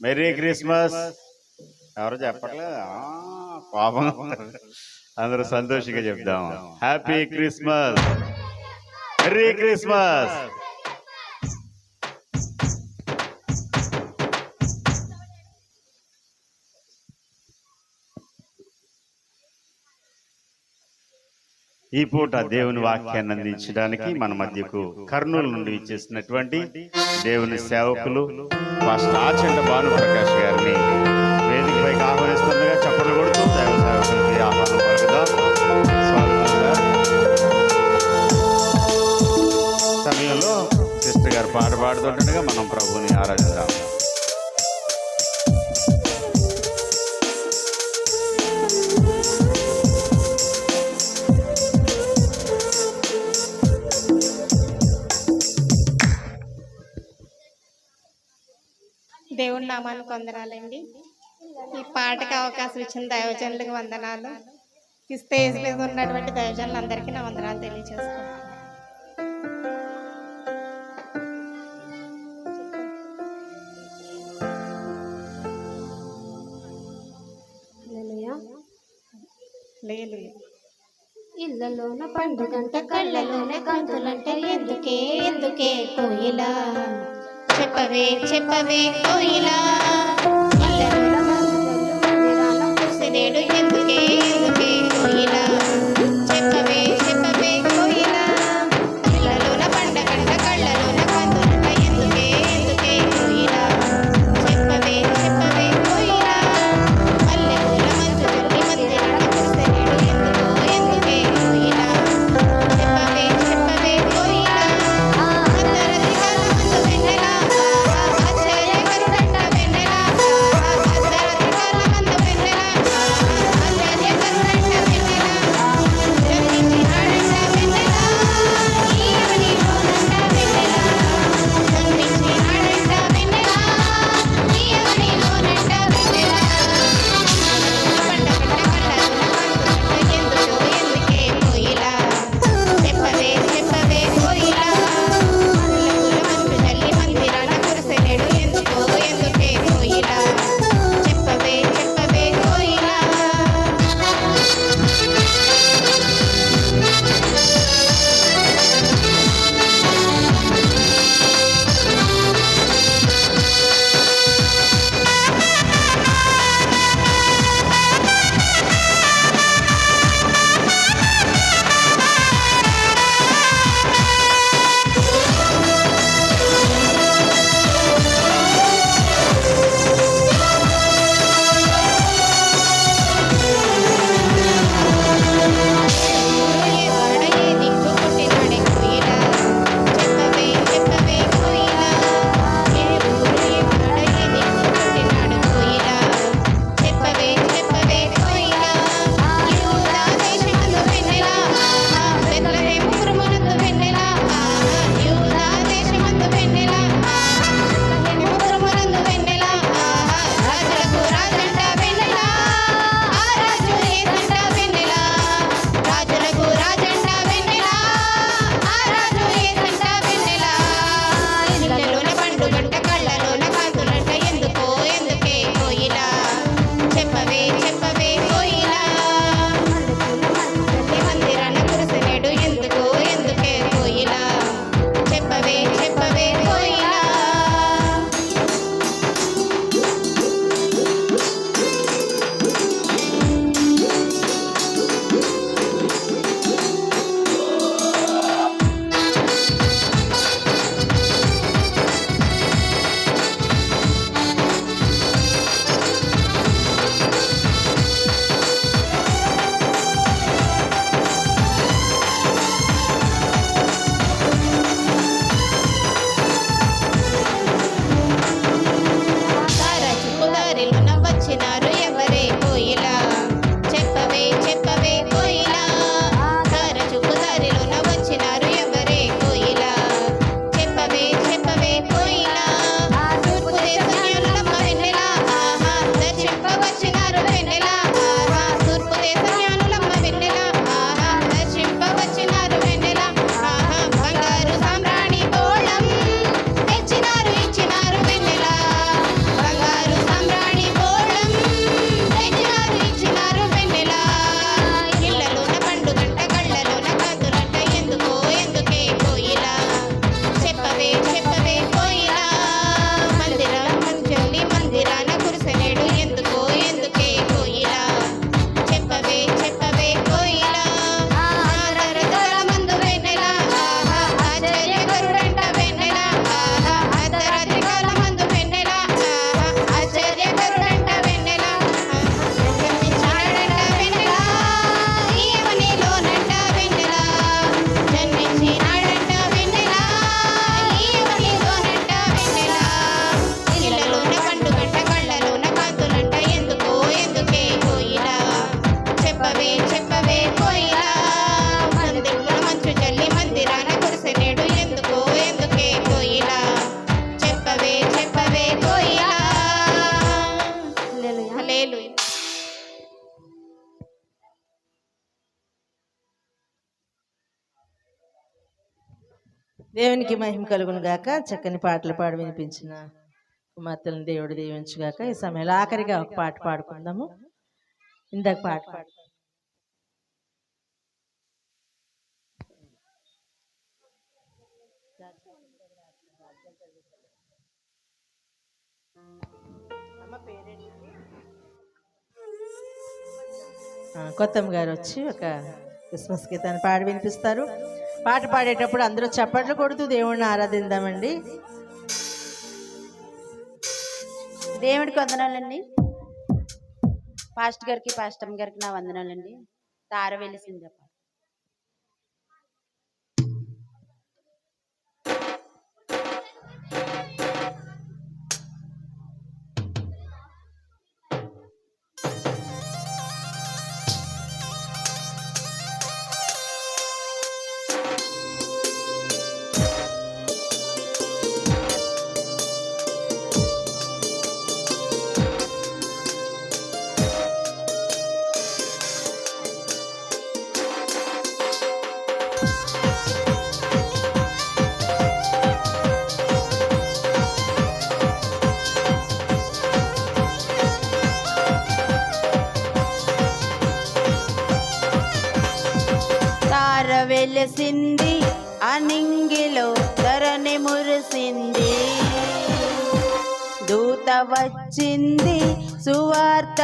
Merry Christmas ఎవరు చెప్పట్లేదు పాపం. అందరూ సంతోషంగా చెప్దాం. హ్యాపీ క్రిస్మస్ మెరీ క్రిస్మస్ ఈ పూట దేవుని వాక్యాన్ని అందించడానికి మన మధ్యకు కర్నూలు నుండి ఇచ్చేసినటువంటి దేవుని సేవకులు మాస్టర్ ఆచండ భానుప్రకాష్ గారిని వేదికపైకి ఆహ్వానిస్తుండగా చప్పట్లు కొడుతూ దైవ సేవకులకి ఆహ్వానం పలుకుదాం. సమయంలో సిస్టర్ గారు పాట పాడుతుండగా మనం ప్రభుని ఆరాధన దేవుడి నామానికి వందనాలండి ఈ పాటకి అవకాశం ఇచ్చిన దైవజనులకు వందనాలు. ఈ స్టేజ్ మీద ఉన్నటువంటి దైవజనులందరికీ నా వందనాలు తెలియజేస్తాను లేదు ఇళ్ళలోన పండుగంట కళ్ళలోనే కంతులంటే ఎందుకే? ఎందుకే కోయిలా? చెప్పవే చెప్పవే కోయిలా. దేవునికి మహిమ కలుగును గాక. చక్కని పాటలు పాడి వినిపించిన కుమార్తెలను దేవుడు దీవించుగాక. ఈ సమయంలో ఆఖరిగా ఒక పాట పాడుకుందాము. ఇందాక పాట పాడు కొత్తమ్మ గారు వచ్చి ఒక క్రిస్మస్ గీతాన్ని పాడి వినిపిస్తారు. పాట పాడేటప్పుడు అందరూ చప్పట్లు కొడుతూ దేవుణ్ణి ఆరాధిద్దామండి. దేవుడికి వందనాలండి పాస్ట్ గారికి పాస్టమ్ గారికి నా వందనాలండి. తార వెలిసింది వెలిసింది అనింగిలో ధరణి మురిసింది. దూత వచ్చింది సువార్త